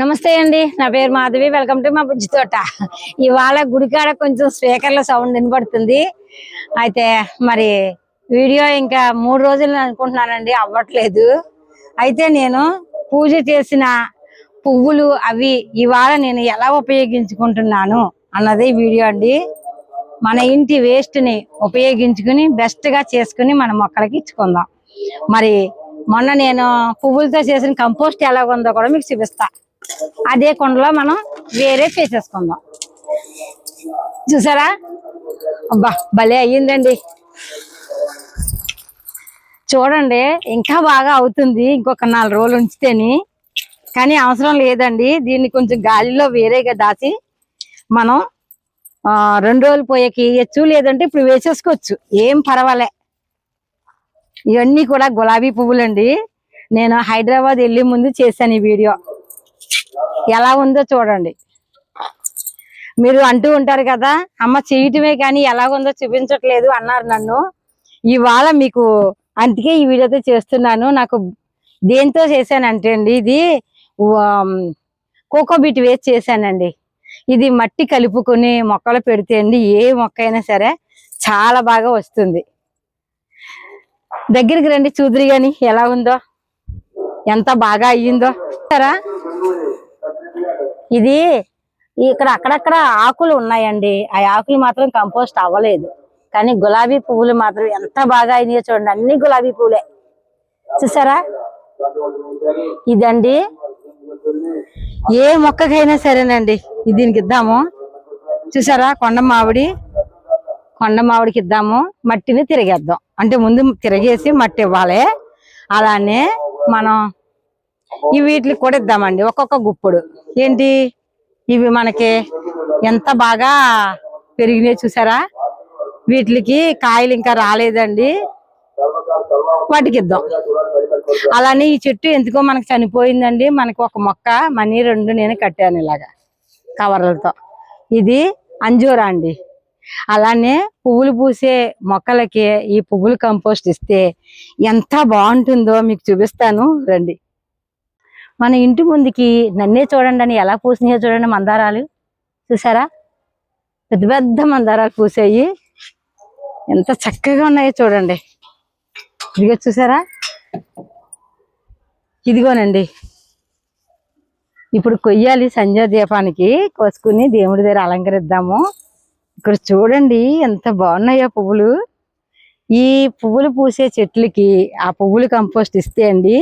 నమస్తే అండి. నా పేరు మాధవి. వెల్కమ్ టు మా బుజ్జి తోట. ఇవాళ గుడికాడ కొంచెం స్పీకర్ల సౌండ్ వినపడుతుంది అయితే మరి వీడియో ఇంకా మూడు రోజులు అనుకుంటున్నానండి. అవ్వట్లేదు. అయితే నేను పూజ చేసిన పువ్వులు అవి ఇవాళ నేను ఎలా ఉపయోగించుకుంటున్నాను అన్నది వీడియో అండి. మన ఇంటి వేస్ట్ని ఉపయోగించుకుని బెస్ట్గా చేసుకుని మన మొక్కలకి ఇచ్చుకుందాం. మరి మొన్న నేను పువ్వులతో చేసిన కంపోస్ట్ ఎలా ఉందో కూడా మీకు చూపిస్తాను అదే కుండలో మనం వేరే చేసేసుకుందాం. చూసారా? అబ్బా భలే అయ్యిందండి. చూడండి ఇంకా బాగా అవుతుంది ఇంకొక నాలుగు రోజులు ఉంచితేని. కానీ అవసరం లేదండి దీన్ని కొంచెం గాలిలో వేరేగా దాచి మనం రెండు రోజులు పోయేకి వేయచ్చు లేదంటే ఇప్పుడు వేసేసుకోవచ్చు. ఏం పర్వాలే. ఇవన్నీ కూడా గులాబీ పువ్వులండి. నేను హైదరాబాద్ వెళ్ళే ముందు చేశాను ఈ వీడియో. ఎలా ఉందో చూడండి. మీరు అంటూ ఉంటారు కదా అమ్మ చేయటమే కానీ ఎలాగుందో చూపించట్లేదు అన్నారు నన్ను. ఇవాళ మీకు అందుకే ఈ వీడియోతో చేస్తున్నాను. నాకు దేంతో చేశానంటే అండి ఇది కోకోబీట్ వేసి చేశానండి. ఇది మట్టి కలుపుకొని మొక్కలు పెడితే అండి ఏ మొక్క అయినా సరే చాలా బాగా వస్తుంది. దగ్గరికి రండి చూదురు కానీ ఎలా ఉందో ఎంత బాగా అయ్యిందో. సరా. ఇది ఇక్కడ అక్కడక్కడ ఆకులు ఉన్నాయండి. ఆ ఆకులు మాత్రం కంపోస్ట్ అవ్వలేదు. కానీ గులాబీ పువ్వులు మాత్రం ఎంత బాగా అయినాయో చూడండి. అన్ని గులాబీ పువ్వులే. చూసారా? ఇదండి. ఏ మొక్కకైనా సరేనండి. ఇది దీనికి ఇద్దాము. చూసారా? కొండ మామిడి. కొండ మామిడికి ఇద్దాము. మట్టిని తిరిగేద్దాం. అంటే ముందు తిరిగేసి మట్టి ఇవ్వాలి. అలానే మనం ఈ వీటికి కూడా ఇద్దామండి ఒక్కొక్క గుప్పుడు. ఏంటి? ఇవి మనకి ఎంత బాగా పెరిగినాయి చూసారా? వీటికి కాయలు ఇంకా రాలేదండి. వాటికి ఇద్దాం. అలానే ఈ చెట్టు ఎందుకో మనకు చనిపోయిందండి. మనకి ఒక మొక్క మనీ రెండు నేను కట్టాను ఇలాగా కవర్లతో. ఇది అంజూరా అండి. అలానే పువ్వులు పూసే మొక్కలకి ఈ పువ్వులు కంపోస్ట్ ఇస్తే ఎంత బాగుంటుందో మీకు చూపిస్తాను. రండి. మన ఇంటి ముందుకి నన్నే చూడండి అని ఎలా పూసినాయో చూడండి మందారాలు. చూసారా? పెద్ద పెద్ద మందారాలు పూసాయి. ఎంత చక్కగా ఉన్నాయో చూడండి. ఇదిగో చూసారా? ఇదిగోనండి. ఇప్పుడు కొయ్యాలి సంధ్యా దీపానికి. కోసుకుని దేవుడి దగ్గర అలంకరిద్దాము. ఇక్కడ చూడండి ఎంత బాగున్నాయో పువ్వులు. ఈ పువ్వులు పూసే చెట్లకి ఆ పువ్వులు కంపోస్ట్ ఇస్తే అండి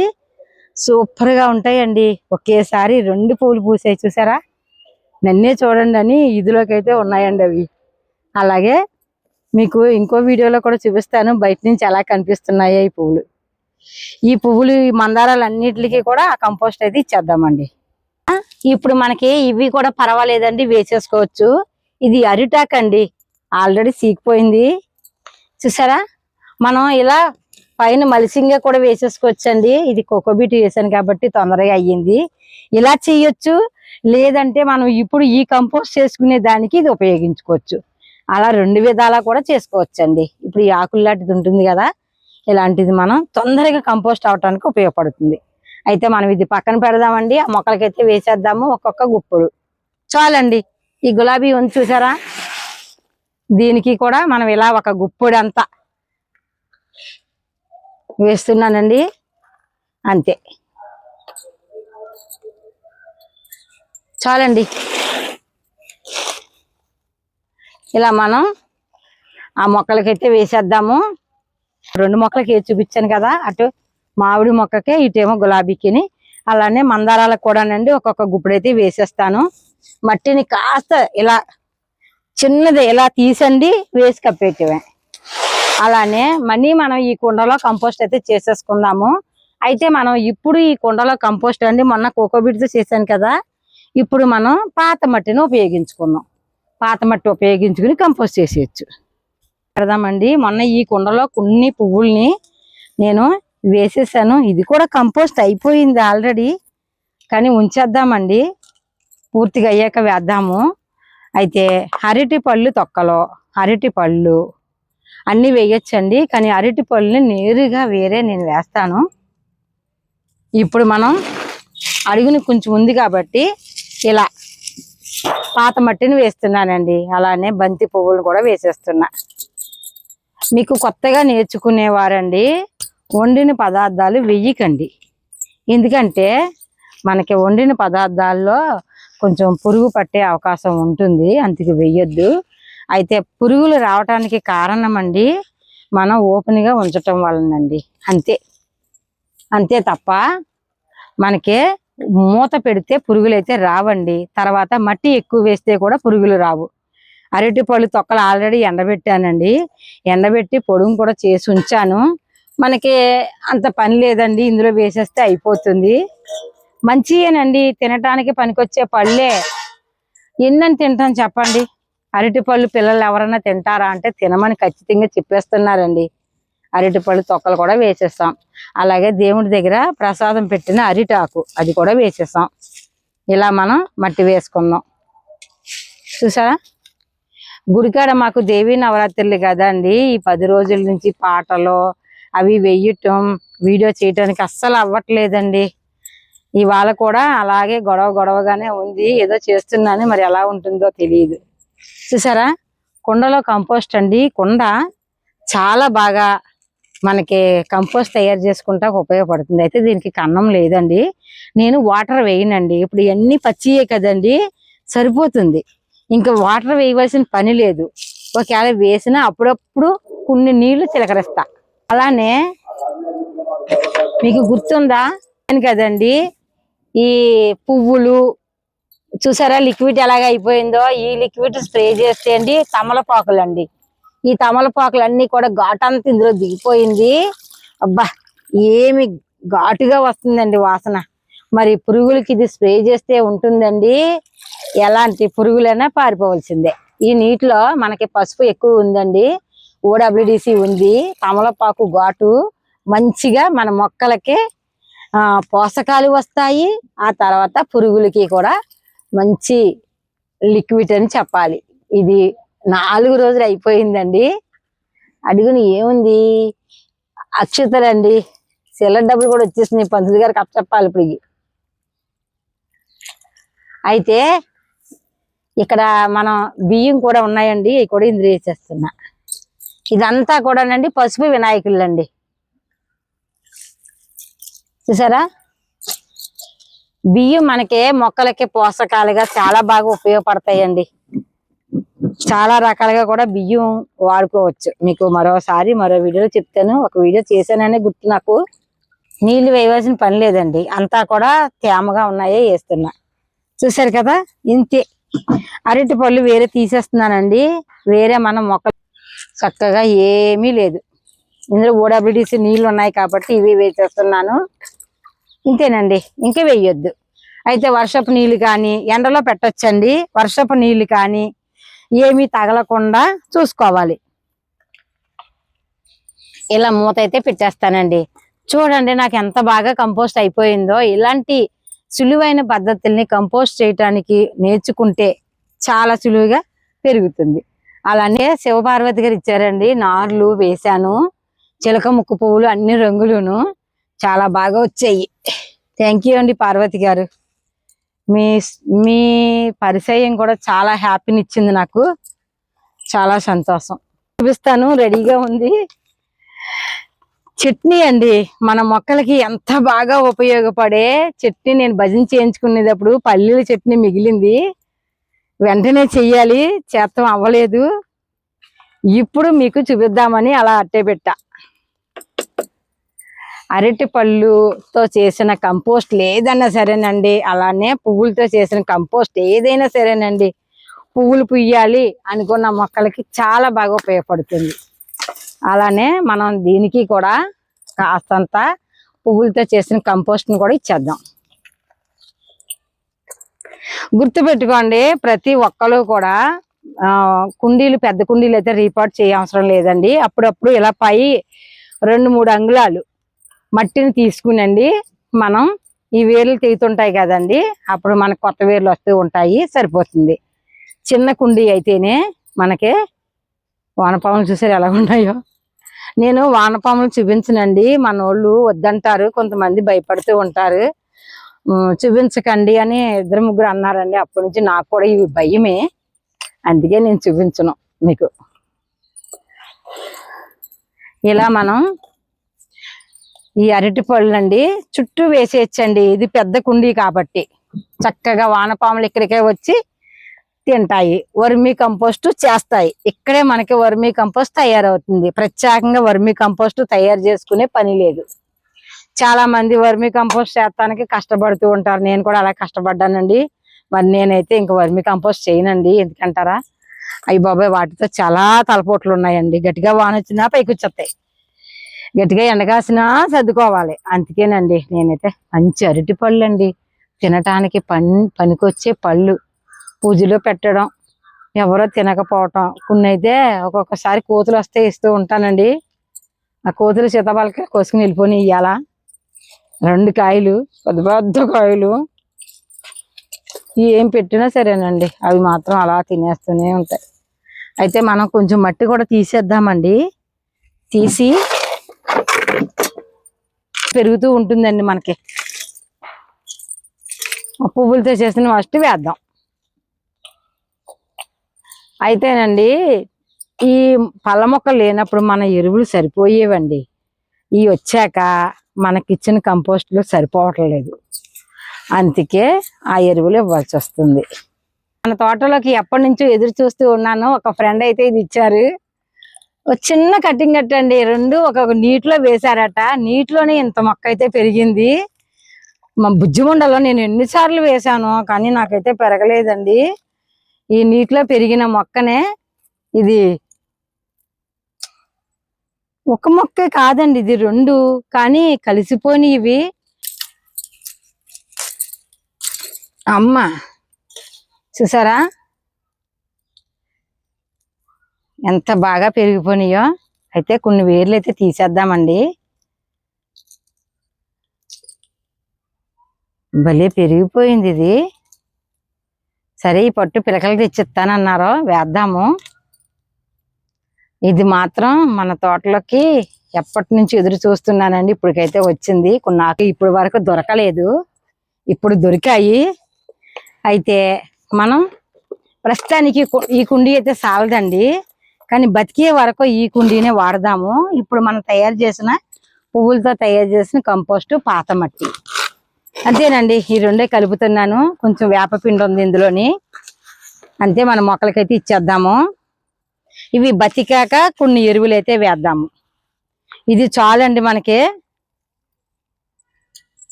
సూపర్గా ఉంటాయండి. ఒకేసారి రెండు పూలు పూసాయి చూసారా? నన్నే చూడండి అని ఇదిలోకి అయితే ఉన్నాయండి అవి. అలాగే మీకు ఇంకో వీడియోలో కూడా చూపిస్తాను. బయట నుంచి ఎలా కనిపిస్తున్నాయో ఈ పువ్వులు. ఈ పువ్వులు ఈ మందారాలు కూడా ఆ కంపోస్ట్ అయితే ఇచ్చేద్దామండి. ఇప్పుడు మనకి ఇవి కూడా పర్వాలేదండి. వేసేసుకోవచ్చు. ఇది అరిటాక్ అండి ఆల్రెడీ సీకిపోయింది. చూసారా? మనం ఇలా పైన మలిసింగా కూడా వేసేసుకోవచ్చండి. ఇది కోకోబీట్ వేసాను కాబట్టి తొందరగా అయ్యింది. ఇలా చేయొచ్చు లేదంటే మనం ఇప్పుడు ఈ కంపోస్ట్ చేసుకునే దానికి ఇది ఉపయోగించుకోవచ్చు. అలా రెండు విధాలా కూడా చేసుకోవచ్చండి. ఇప్పుడు ఈ ఆకులు లాంటిది ఉంటుంది కదా ఇలాంటిది మనం తొందరగా కంపోస్ట్ అవటానికి ఉపయోగపడుతుంది. అయితే మనం ఇది పక్కన పెడదామండి. ఆ మొక్కలకైతే వేసేద్దాము ఒక్కొక్క గుప్పుడు. చాలండి. ఈ గులాబీ ఉంది చూసారా? దీనికి కూడా మనం ఇలా ఒక గుప్పుడు అంతా వేస్తున్నానండి. అంతే. చాలండి. ఇలా మనం ఆ మొక్కలకైతే వేసేద్దాము. రెండు మొక్కలకి చూపించాను కదా అటు మామిడి మొక్కకే ఇటేమో గులాబీకిని. అలానే మందారాలకు కూడానండి ఒక్కొక్క గుప్పుడైతే వేసేస్తాను. మట్టిని కాస్త ఇలా చిన్నది ఇలా తీసండి వేసి కప్పేటివే అలానే మనీ మనం ఈ కుండలో కంపోస్ట్ అయితే చేసేసుకుందాము. అయితే మనం ఇప్పుడు ఈ కుండలో కంపోస్ట్ అండి మొన్న కోకోబిడ్తో చేశాను కదా ఇప్పుడు మనం పాత మట్టిని ఉపయోగించుకుందాం. పాత మట్టి ఉపయోగించుకుని కంపోస్ట్ చేసేయచ్చు. పెడదామండి మొన్న ఈ కుండలో కొన్ని పువ్వుల్ని నేను వేసేసాను. ఇది కూడా కంపోస్ట్ అయిపోయింది ఆల్రెడీ కానీ ఉంచేద్దామండి. పూర్తిగా అయ్యాక వేద్దాము. అయితే అరటి పళ్ళు తొక్కలో అరటి పళ్ళు అన్నీ వేయొచ్చండి కానీ అరటి పళ్ళని నేరుగా వేరే నేను వేస్తాను. ఇప్పుడు మనం అడుగుని కొంచెం ఉంది కాబట్టి ఇలా పాత మట్టిని వేస్తున్నానండి. అలానే బంతి పువ్వులు కూడా వేసేస్తున్నా. మీకు కొత్తగా నేర్చుకునేవారండి వండిన పదార్థాలు వెయ్యకండి ఎందుకంటే మనకి వండిన పదార్థాల్లో కొంచెం పురుగు పట్టే అవకాశం ఉంటుంది అందుకు వెయ్యొద్దు అయితే పురుగులు రావటానికి కారణం అండి మనం ఓపెన్గా ఉంచటం వలనండి. అంతే. అంతే తప్ప మనకి మూత పెడితే పురుగులు అయితే రావండి. తర్వాత మట్టి ఎక్కువ వేస్తే కూడా పురుగులు రావు. అరటి పళ్ళు తొక్కలు ఆల్రెడీ ఎండబెట్టానండి. ఎండబెట్టి పొడుగు కూడా చేసి ఉంచాను. మనకి అంత పని లేదండి. ఇందులో వేసేస్తే అయిపోతుంది. మంచియేనండి. తినటానికి పనికొచ్చే పళ్ళే. ఎన్నని తింటాం చెప్పండి? అరటిపళ్ళు పిల్లలు ఎవరైనా తింటారా అంటే తినమని ఖచ్చితంగా చెప్పేస్తున్నారండి. అరటిపళ్ళు తొక్కలు కూడా వేసేస్తాం. అలాగే దేవుడి దగ్గర ప్రసాదం పెట్టిన అరిటాకు అది కూడా వేసేస్తాం. ఇలా మనం మట్టి వేసుకుందాం చూసారా? గుడికాడ మాకు దేవీ నవరాత్రులు కదండి. ఈ పది రోజుల నుంచి పాటలు అవి వెయ్యటం వీడియో చేయటానికి అస్సలు అవ్వట్లేదండి. ఇవాళ కూడా అలాగే గొడవ గొడవగానే ఉంది. ఏదో చేస్తున్నాను మరి ఎలా ఉంటుందో తెలియదు. చూసారా? కుండలో కంపోస్ట్ అండి. కుండ చాలా బాగా మనకి కంపోస్ట్ తయారు చేసుకుంటా ఉపయోగపడుతుంది. అయితే దీనికి కన్నం లేదండి. నేను వాటర్ వేయనండి. ఇప్పుడు ఇవన్నీ పచ్చియే కదండి. సరిపోతుంది. ఇంకా వాటర్ వేయవలసిన పని లేదు. ఒకవేళ వేసినా అప్పుడప్పుడు కొన్ని నీళ్ళు చిలకరిస్తా. అలానే మీకు గుర్తుందా? కదండి. ఈ పువ్వులు చూసారా లిక్విడ్ ఎలాగ అయిపోయిందో? ఈ లిక్విడ్ స్ప్రే చేస్తే అండి తమలపాకులు అండి ఈ తమలపాకులు అన్ని కూడా ఘాటంతా ఇందులో దిగిపోయింది. అబ్బా ఏమి ఘాటుగా వస్తుందండి వాసన. మరి పురుగులకి ఇది స్ప్రే చేస్తే ఉంటుందండి. ఎలాంటి పురుగులైనా పారిపోవలసిందే. ఈ నీటిలో మనకి పసుపు ఎక్కువ ఉందండి. ఓడబ్ల్యూడిసి ఉంది. తమలపాకు ఘాటు మంచిగా మన మొక్కలకి పోషకాలు వస్తాయి. ఆ తర్వాత పురుగులకి కూడా మంచి లిక్విడ్ అని చెప్పాలి. ఇది నాలుగు రోజులు అయిపోయిందండి. అడుగుని ఏముంది? అక్షతలండి. సిల్లర్ డబ్బులు కూడా వచ్చేసినాయి. పంతులు గారికి అప్పచెప్పాలి ఇప్పుడు అయితే ఇక్కడ మనం బియ్యం కూడా ఉన్నాయండి. ఇవి కూడా ఇందులో వేసేస్తున్నా. ఇదంతా కూడానండి పసుపు వినాయకులండి. చూసారా? బియ్యం మనకి మొక్కలకి పోషకాలుగా చాలా బాగా ఉపయోగపడతాయండి. చాలా రకాలుగా కూడా బియ్యం వాడుకోవచ్చు. మీకు మరోసారి మరో వీడియోలో చెప్తాను. ఒక వీడియో చేశాననే గుర్తు నాకు. నీళ్ళు వేయవలసిన పని లేదండి. అంతా కూడా తేమగా ఉన్నాయే వేస్తున్నా. చూసారు కదా? ఇంతే. అరటి పళ్ళు వేరే తీసేస్తున్నానండి. వేరే మన మొక్కలు చక్కగా ఏమీ లేదు. ఇందులో ఓడబ్ల్యూడిసి నీళ్ళు ఉన్నాయి కాబట్టి ఇవి వేసేస్తున్నాను. ఇంతేనండి. ఇంకా వేయొద్దు అయితే వర్షపు నీళ్ళు కానీ ఎండలో పెట్టొచ్చండి. వర్షపు నీళ్ళు కానీ ఏమీ తగలకుండా చూసుకోవాలి. ఇలా మూత అయితే పెట్టేస్తానండి. చూడండి నాకు ఎంత బాగా కంపోస్ట్ అయిపోయిందో. ఇలాంటి సులువైన పద్ధతుల్ని కంపోస్ట్ చేయటానికి నేర్చుకుంటే చాలా సులువుగా పెరుగుతుంది. అలానే శివపార్వతి గారు ఇచ్చారండి. నార్లు వేశాను. చిలక ముక్కు పువ్వులు అన్ని రంగులును. చాలా బాగా వచ్చాయి. థ్యాంక్ యూ అండి పార్వతి గారు. మీ మీ పరిచయం కూడా చాలా హ్యాపీని ఇచ్చింది నాకు. చాలా సంతోషం. చూపిస్తాను రెడీగా ఉంది. చట్నీ అండి మన మొక్కలకి ఎంత బాగా ఉపయోగపడే చట్నీ నేను భజన చేయించుకునేటప్పుడు పల్లీల చట్నీ మిగిలింది. వెంటనే చెయ్యాలి చేత్తం అవ్వలేదు. ఇప్పుడు మీకు చూపిద్దామని అలా అట్టే పెట్టా. అరటి పళ్ళుతో చేసిన కంపోస్ట్ లేదన్నా సరేనండి అలానే పువ్వులతో చేసిన కంపోస్ట్ ఏదైనా సరేనండి. పువ్వులు పుయ్యాలి అనుకున్న మొక్కలకి చాలా బాగా ఉపయోగపడుతుంది. అలానే మనం దీనికి కూడా కాస్తంత పువ్వులతో చేసిన కంపోస్ట్ని కూడా ఇచ్చేద్దాం. గుర్తుపెట్టుకోండి ప్రతి ఒక్కరు కూడా కుండీలు పెద్ద కుండీలు అయితే రీపాట్ చేయవసరం లేదండి. అప్పుడప్పుడు ఇలా పై రెండు మూడు అంగుళాలు మట్టిని తీసుకునండి. మనం ఈ వేర్లు తెగుతుంటాయి కదండి. అప్పుడు మనకు కొత్త వేర్లు వస్తూ ఉంటాయి. సరిపోతుంది. చిన్న కుండీ అయితేనే మనకి వానపాములు చూసారు ఎలా ఉన్నాయో. నేను వానపాములు చూపించనండి. మన వాళ్ళు వద్దంటారు. కొంతమంది భయపడుతూ ఉంటారు. చూపించకండి అని ఇద్దరు ముగ్గురు అన్నారండి. అప్పటి నుంచి నాకు కూడా ఇవి భయమే. అందుకే నేను చూపించను మీకు. ఇలా మనం ఈ అరటి పళ్ళు అండి చుట్టూ వేసేయచ్చండి. ఇది పెద్ద కుండీ కాబట్టి. చక్కగా వానపాములు ఇక్కడికే వచ్చి తింటాయి. వర్మీ కంపోస్ట్ చేస్తాయి. ఇక్కడే మనకి వర్మీ కంపోస్ట్ తయారవుతుంది. ప్రత్యేకంగా వర్మీ కంపోస్ట్ తయారు చేసుకునే పని లేదు. చాలా మంది వర్మీ కంపోస్ట్ చేస్తానికి కష్టపడుతూ ఉంటారు. నేను కూడా అలా కష్టపడ్డానండి. మరి నేనైతే ఇంక వర్మీ కంపోస్ట్ చేయనండి. ఎందుకంటారా? అయ్యి బాబాయ్ వాటితో చాలా తలపోట్లు ఉన్నాయండి. గట్టిగా వాన వచ్చినా పైకి వచ్చేస్తాయి గట్టిగా ఎండకాసినా సర్దుకోవాలి. అందుకేనండి నేనైతే మంచి అరటి పళ్ళు అండి తినటానికి పని పనికొచ్చే పళ్ళు. పూజలో పెట్టడం ఎవరో తినకపోవటం. కొన్ని అయితే ఒక్కొక్కసారి కోతులు వస్తే ఇస్తూ ఉంటానండి. ఆ కోతులు సీతాఫలకాయ కోసుకుని వెళ్ళిపోయి ఇవ్వాల రెండు కాయలు పెద్ద పెద్ద కాయలు. ఏం పెట్టినా సరేనండి. అవి మాత్రం అలా తినేస్తూనే ఉంటాయి. అయితే మనం కొంచెం మట్టి కూడా తీసేద్దామండి. తీసి పెరుగుతూ ఉంటుందండి మనకి. పువ్వులతో చేసిన ఫస్ట్ వేద్దాం. అయితేనండి ఈ పళ్ళ మొక్కలు లేనప్పుడు మన ఎరువులు సరిపోయేవండి. ఈ వచ్చాక మనకిచ్చిన కంపోస్ట్లు సరిపోవట్లేదు అందుకే ఆ ఎరువులు ఇవ్వాల్సి వస్తుంది. మన తోటలోకి ఎప్పటి నుంచో ఎదురు చూస్తూ ఉన్నాను. ఒక ఫ్రెండ్ అయితే ఇది ఇచ్చారు. చిన్న కటింగ్ కట్టండి. రెండు ఒక నీటిలో వేశారట. నీటిలోనే ఇంత మొక్క అయితే పెరిగింది. మా బుజ్జిమండలో నేను ఎన్నిసార్లు వేశాను కానీ నాకైతే పెరగలేదండి. ఈ నీటిలో పెరిగిన మొక్కనే ఇది ఒక మొక్కే కాదండి ఇది రెండు కానీ కలిసిపోని ఇవి అమ్మ చూసారా? ఎంత బాగా పెరిగిపోయినాయో. అయితే కొన్ని వేర్లు అయితే తీసేద్దామండి. భలే పెరిగిపోయింది ఇది. సరే ఈ పట్టు పిలకలు తెచ్చిస్తానన్నారు వేద్దాము. ఇది మాత్రం మన తోటలోకి ఎప్పటి నుంచి ఎదురు చూస్తున్నానండి ఇప్పటికైతే వచ్చింది. కొన్ని నాకు ఇప్పుడు వరకు దొరకలేదు. ఇప్పుడు దొరికాయి. అయితే మనం ప్రస్తుతానికి ఈ కుండీ అయితే సాలదండి. కానీ బతికే వరకు ఈ కుండీనే వాడదాము. ఇప్పుడు మనం తయారు చేసిన పువ్వులతో తయారు చేసిన కంపోస్ట్ పాత మట్టి. అంతేనండి ఈ రెండే కలుపుతున్నాను. కొంచెం వేపపిండి ఉంది ఇందులోని. అంతే మన మొక్కలకైతే ఇచ్చేద్దాము. ఇవి బతికాక కొన్ని ఎరువులు అయితే వేద్దాము. ఇది చాలండి మనకి.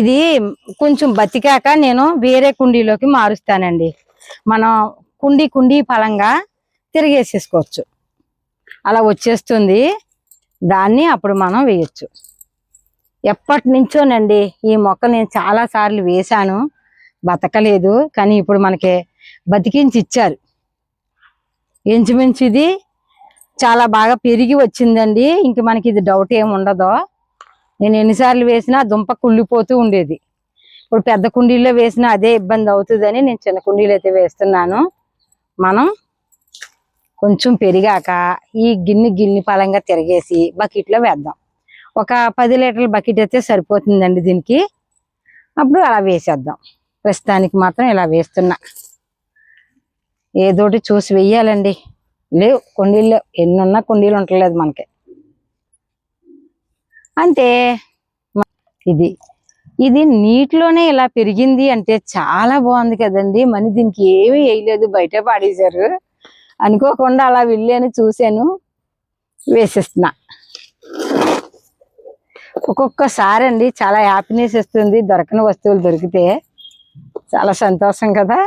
ఇది కొంచెం బతికాక నేను వేరే కుండీలోకి మారుస్తానండి. మనం కుండీ కుండీ ఫలంగా తిరిగేసేసుకోవచ్చు. అలా వచ్చేస్తుంది. దాన్ని అప్పుడు మనం వేయచ్చు. ఎప్పటి నుంచోనండి ఈ మొక్క నేను చాలాసార్లు వేశాను బతకలేదు కానీ ఇప్పుడు మనకి బతికించి ఇచ్చారు. ఇంచుమించు ఇది చాలా బాగా పెరిగి వచ్చిందండి. ఇంక మనకి ఇది డౌట్ ఏమి ఉండదు. నేను ఎన్నిసార్లు వేసినా దుంప కుళ్ళిపోతూ ఉండేది. ఇప్పుడు పెద్ద కుండీల్లో వేసినా అదే ఇబ్బంది అవుతుందని నేను చిన్న కుండీలు అయితే వేస్తున్నాను. మనం కొంచెం పెరిగాక ఈ గిన్నె గిన్నె పలంగా తిరిగేసి బకెట్లో వేద్దాం. ఒక పది లీటర్ల బకెట్ అయితే సరిపోతుందండి దీనికి. అప్పుడు అలా వేసేద్దాం. ప్రస్తుతానికి మాత్రం ఇలా వేస్తున్నా. ఏదోటి చూసి వెయ్యాలండి. లేవు కొండీళ్ళు ఎన్ని ఉన్నా కుండీలు ఉండలేదు మనకి. అంతే. ఇది. ఇది నీటిలోనే ఇలా పెరిగింది అంటే చాలా బాగుంది కదండి. మరి దీనికి ఏమీ వేయలేదు బయట పాడేశారు. అనుకోకుండా అలా వెళ్ళాను చూశాను వేసేస్తున్నా. ఒక్కొక్కసారి అండి చాలా హ్యాపీనెస్ ఇస్తుంది దొరకని వస్తువులు దొరికితే చాలా సంతోషం కదా.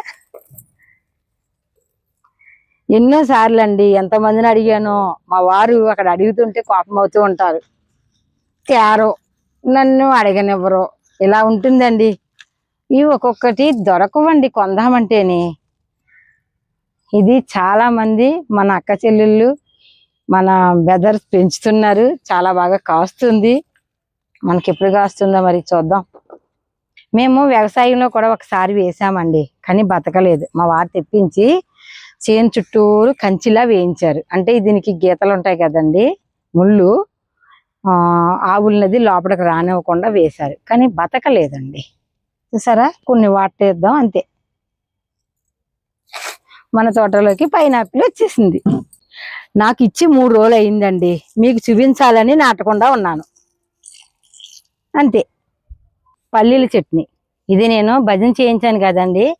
ఎన్నో సార్లు అండి ఎంతమందిని అడిగానో మా వారు అక్కడ అడుగుతుంటే కోపం అవుతూ ఉంటారు. తేరో నన్ను అడగనివ్వరు ఇలా ఉంటుందండి. ఇవి ఒక్కొక్కటి దొరకవండి కొందామంటేనే. ఇది చాలా మంది మన అక్క చెల్లెళ్ళు మన బెదర్స్ పెంచుతున్నారు. చాలా బాగా కాస్తుంది. మనకి ఎప్పుడు కాస్తుందో మరి చూద్దాం. మేము వ్యవసాయంలో కూడా ఒకసారి వేసామండి కానీ బతకలేదు. మా వారు తెప్పించి చేను చుట్టూరు కంచిలా వేయించారు. అంటే దీనికి గీతలు ఉంటాయి కదండి ముళ్ళు ఆ, ఆవులనది లోపలికి రానివ్వకుండా వేశారు. కానీ బతకలేదండి. చూసారా? కొన్ని వాటేద్దాం అంతే. మన తోటలోకి పైనాపిల్ వచ్చేసింది. నాకు ఇచ్చి మూడు రోజులు అయిందండి. మీకు చూపించాలని నాటకుండా ఉన్నాను. అంతే. పల్లీల చట్నీ. ఇది నేను భజన చేయించాను కదండి.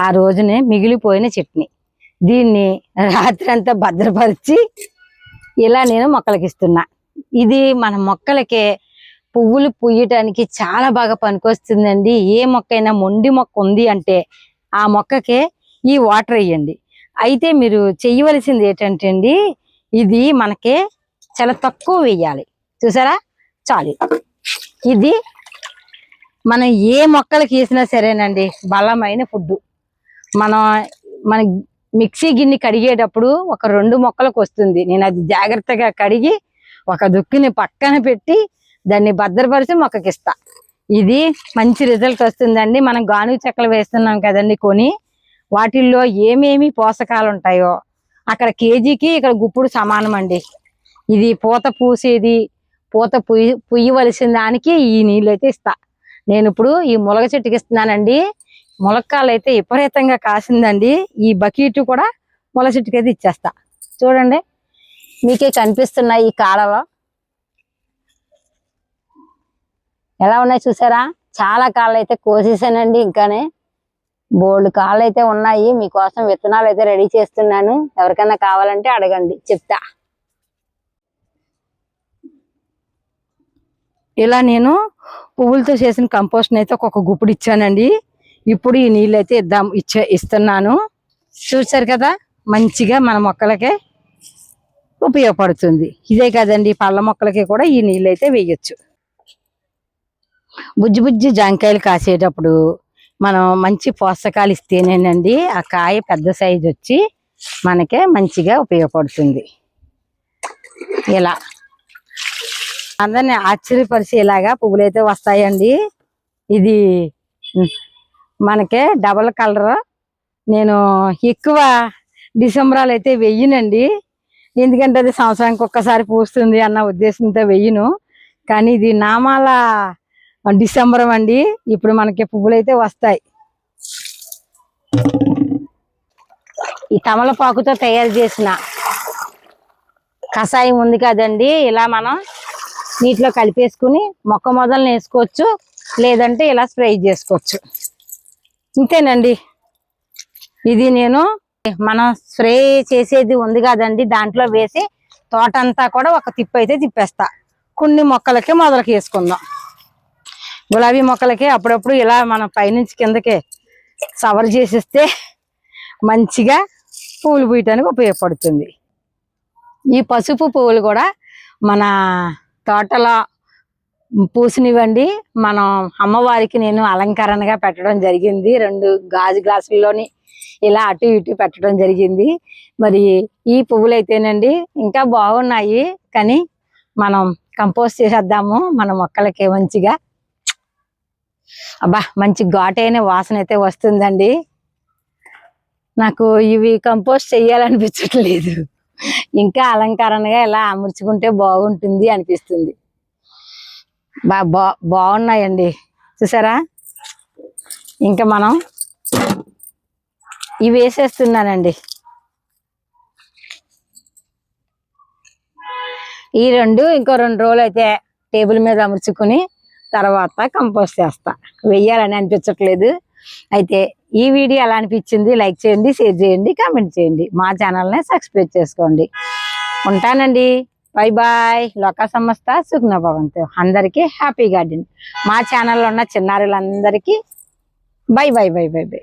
ఆ రోజునే మిగిలిపోయిన చట్నీ. దీన్ని రాత్రి అంతా భద్రపరిచి ఇలా నేను మొక్కలకి ఇస్తున్నా. ఇది మన మొక్కలకే పువ్వులు పూయటానికి చాలా బాగా పనికొస్తుందండి. ఏ మొక్క అయినా మొండి మొక్క ఉంది అంటే ఆ మొక్కకే ఈ వాటర్ వేయండి. అయితే మీరు చెయ్యవలసింది ఏంటంటే అండి ఇది మనకి చాలా తక్కువ వేయాలి. చూసారా? చాలు. ఇది మనం ఏ మొక్కలకి వేసినా సరేనండి బలమైన ఫుడ్ మనం మన మిక్సీ గిన్నె కడిగేటప్పుడు ఒక రెండు మొక్కలకు వస్తుంది. నేను అది జాగ్రత్తగా కడిగి ఒక దుక్కిని పక్కన పెట్టి దాన్ని భద్రపరిచి మొక్కకిస్తా. ఇది మంచి రిజల్ట్ వస్తుందండి. మనం గానుగ చెక్కలు వేస్తున్నాం కదండి కొని. వాటిల్లో ఏమేమి పోషకాలు ఉంటాయో అక్కడ కేజీకి ఇక్కడ గుప్పుడు సమానం అండి ఇది పూత పూసేది పూత పుయ్యి పుయ్యవలసిన దానికి ఈ నీళ్ళు అయితే ఇస్తా. నేను ఇప్పుడు ఈ ములగ చెట్టుకి ఇస్తున్నానండి. ములక్కాలు అయితే విపరీతంగా కాసిందండి. ఈ బకెట్ కూడా ముల చెట్టుకి అయితే ఇచ్చేస్తా. చూడండి మీకే కనిపిస్తున్నాయి ఈ కాలలో ఎలా ఉన్నాయి చూసారా? చాలా కాళ్ళు అయితే కోసేసానండి ఇంకానే. బోల్డ్ కాళ్ళు అయితే ఉన్నాయి. మీకోసం విత్తనాలు అయితే రెడీ చేస్తున్నాను. ఎవరికైనా కావాలంటే అడగండి. చెప్తా. ఇలా నేను పువ్వులతో చేసిన కంపోస్ట్ని అయితే ఒక్కొక్క గుప్పుడు ఇచ్చానండి. ఇప్పుడు ఈ నీళ్ళు అయితే ఇద్దాం ఇచ్చే ఇస్తున్నాను. చూసారు కదా? మంచిగా మన మొక్కలకే ఉపయోగపడుతుంది. ఇదే కదండి పళ్ళ మొక్కలకి కూడా ఈ నీళ్ళు అయితే వేయచ్చు. బుజ్జి బుజ్జి జాంకాయలు కాసేటప్పుడు మనం మంచి పోషకాలు ఇస్తేనేనండి ఆ కాయ పెద్ద సైజు వచ్చి మనకే మంచిగా ఉపయోగపడుతుంది. ఇలా. అందరిని ఆశ్చర్యపరిచేలాగా పువ్వులు అయితే వస్తాయండి. ఇది మనకే డబల్ కలర్. నేను ఎక్కువ డిసెంబరాలు అయితే వెయ్యనండి. ఎందుకంటే అది సంవత్సరానికి ఒక్కసారి పూస్తుంది అన్న ఉద్దేశంతో వెయ్యను. కానీ ఇది నామాల డిసెంబర్ అండి. ఇప్పుడు మనకి పువ్వులు అయితే వస్తాయి. ఈ తమలపాకుతో తయారు చేసిన కషాయం ఉంది కదండి. ఇలా మనం నీటిలో కలిపేసుకుని మొక్క మొదలు వేసుకోవచ్చు. లేదంటే ఇలా స్ప్రే చేసుకోవచ్చు. ఇంతేనండి. ఇది నేను మనం స్ప్రే చేసేది ఉంది కదండి. దాంట్లో వేసి తోట అంతా కూడా ఒక తిప్పు అయితే తిప్పేస్తా. కొన్ని మొక్కలకి మొదలకి వేసుకుందాం. గులాబీ మొక్కలకి అప్పుడప్పుడు ఇలా మనం పైనుంచి కిందకి సవర్ చేసేస్తే మంచిగా పువ్వులు పూయటానికి ఉపయోగపడుతుంది. ఈ పసుపు పువ్వులు కూడా మన తోటలో పూసినివ్వండి. మనం అమ్మవారికి నేను అలంకరణగా పెట్టడం జరిగింది. రెండు గాజు గ్లాసుల్లోని ఇలా అటు ఇటు పెట్టడం జరిగింది. మరి ఈ పువ్వులు అయితేనండి ఇంకా బాగున్నాయి. కానీ మనం కంపోస్ట్ చేసేద్దాము. మన మొక్కలకి మంచిగా అబ్బా మంచి ఘాటైన వాసన అయితే వస్తుందండి. నాకు ఇవి కంపోస్ట్ చెయ్యాలనిపించట్లేదు. ఇంకా అలంకరణగా ఇలా అమర్చుకుంటే బాగుంటుంది అనిపిస్తుంది. బా బా బాగున్నాయండి. చూసారా? ఇంకా మనం ఇవి వేసేస్తున్నానండి. ఈ రెండు ఇంకో రెండు రోజులు అయితే టేబుల్ మీద అమర్చుకుని తర్వాత కంపోస్ట్ చేస్తా. వెయ్యాలని అనిపించట్లేదు. అయితే ఈ వీడియో ఎలా అనిపించింది? లైక్ చేయండి షేర్ చేయండి కామెంట్ చేయండి. మా ఛానల్ని సబ్స్క్రైబ్ చేసుకోండి. ఉంటానండి. Bye bye. లోక సంస్థ సుగ్నభవంతు అందరికీ హ్యాపీ గార్డెన్. మా ఛానల్లో ఉన్న చిన్నారులందరికీ bye bye bye bye bye.